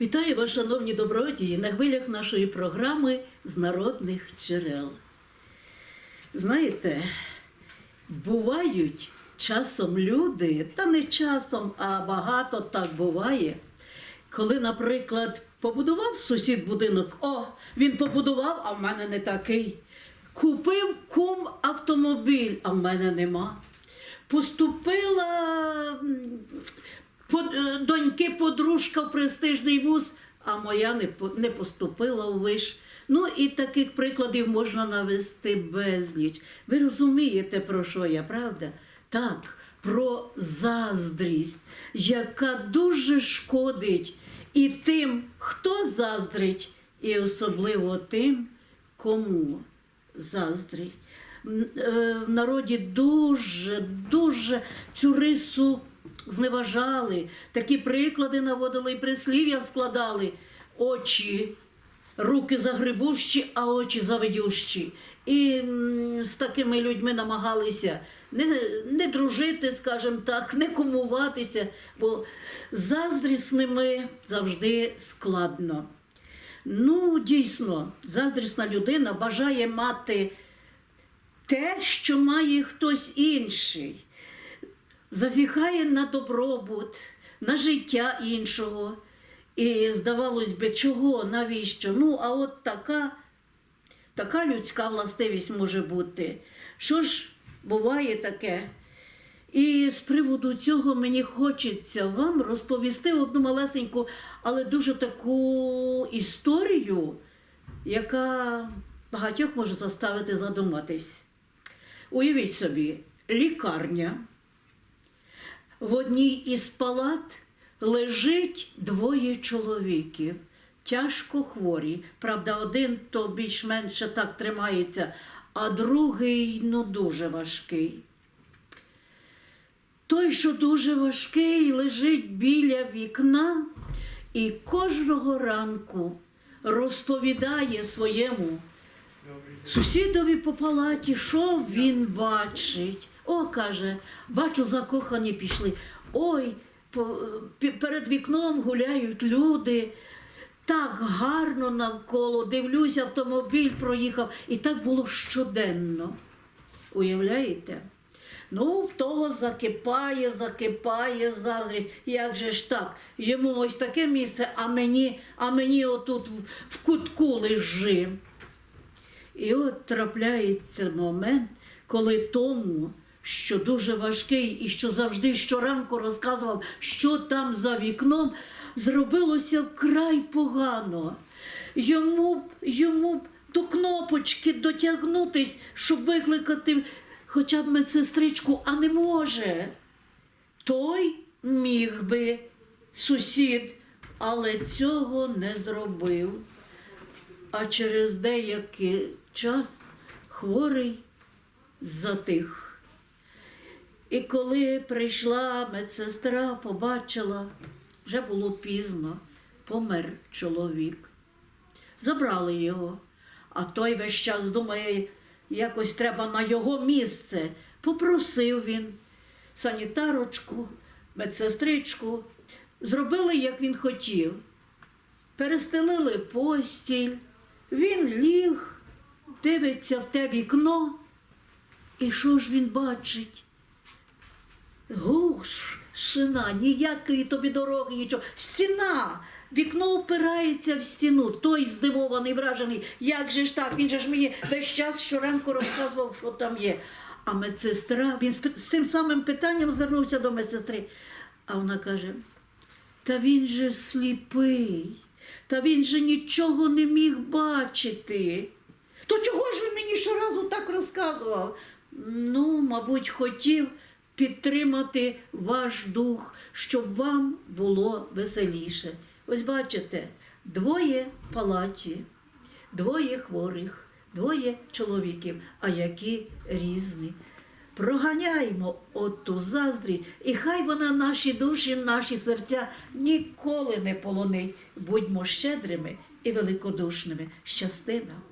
Вітаю вас, шановні добродії, на хвилях нашої програми з народних джерел. Знаєте, бувають часом люди, та не часом, а багато так буває, коли, наприклад, побудував сусід будинок, о, він побудував, а в мене не такий. Купив кум автомобіль, а в мене нема. Поступила доньки подружка в престижний вуз, а моя не, поступила у виш. Ну і таких прикладів можна навести безліч. Ви розумієте, про що я, правда? Так, про заздрість, яка дуже шкодить і тим, хто заздрить, і особливо тим, кому заздрить. Е, В народі дуже, дуже цю рису зневажали, такі приклади наводили і прислів'я складали. Очі, руки загребущі, а очі завидющі. І з такими людьми намагалися не, не дружити, скажімо так, не кумуватися, бо заздрісними завжди складно. Ну, дійсно, заздрісна людина бажає мати те, що має хтось інший, зазіхає на добробут, на життя іншого. І здавалось би, чого, навіщо? Ну, а от така, така людська властивість може бути. Що ж буває таке? І з приводу цього мені хочеться вам розповісти одну малесеньку, але дуже таку історію, яка багатьох може заставити задуматись. Уявіть собі, лікарня. В одній із палат лежить двоє чоловіків, тяжко хворі. Правда, один то більш-менше так тримається, а другий ну дуже важкий. Той, що дуже важкий, лежить біля вікна і кожного ранку розповідає своєму сусідові по палаті, що він бачить. О, каже, бачу, закохані пішли. Ой, перед вікном гуляють люди. Так гарно навколо, дивлюсь, автомобіль проїхав. І так було щоденно. Уявляєте? Ну, в того закипає, закипає заздрість. Як же ж так? Йому ось таке місце, а мені, а мені отут в кутку лежи. І от трапляється момент, коли тому, що дуже важкий і що завжди щоранку розказував, що там за вікном, зробилося вкрай погано. Йому б, йому б до кнопочки дотягнутись, щоб викликати хоча б медсестричку, а не може. Той міг би сусід, але цього не зробив. А через деякий час хворий затих. І коли прийшла медсестра, побачила, вже було пізно, помер чоловік. Забрали його, а той весь час думає, якось треба на його місце. Попросив він санітарочку, медсестричку, зробили, як він хотів. Перестелили постіль, він ліг, дивиться в те вікно. І що ж він бачить? Гуш, шина, ніякої тобі дороги, нічого. Стіна! Вікно опирається в стіну. Той здивований, вражений. Як же ж так? Він же ж мені весь час щоранку розказував, що там є. А медсестра, він з цим самим питанням звернувся до медсестри. А вона каже: та він же сліпий, та він же нічого не міг бачити. То чого ж він мені щоразу так розказував? Ну, мабуть, хотів підтримати ваш дух, щоб вам було веселіше. Ось бачите, двоє палаті, двоє хворих, двоє чоловіків, а які різні. Проганяємо оту заздрість, і хай вона наші душі, наші серця ніколи не полонить. Будьмо щедрими і великодушними. Щасти нам!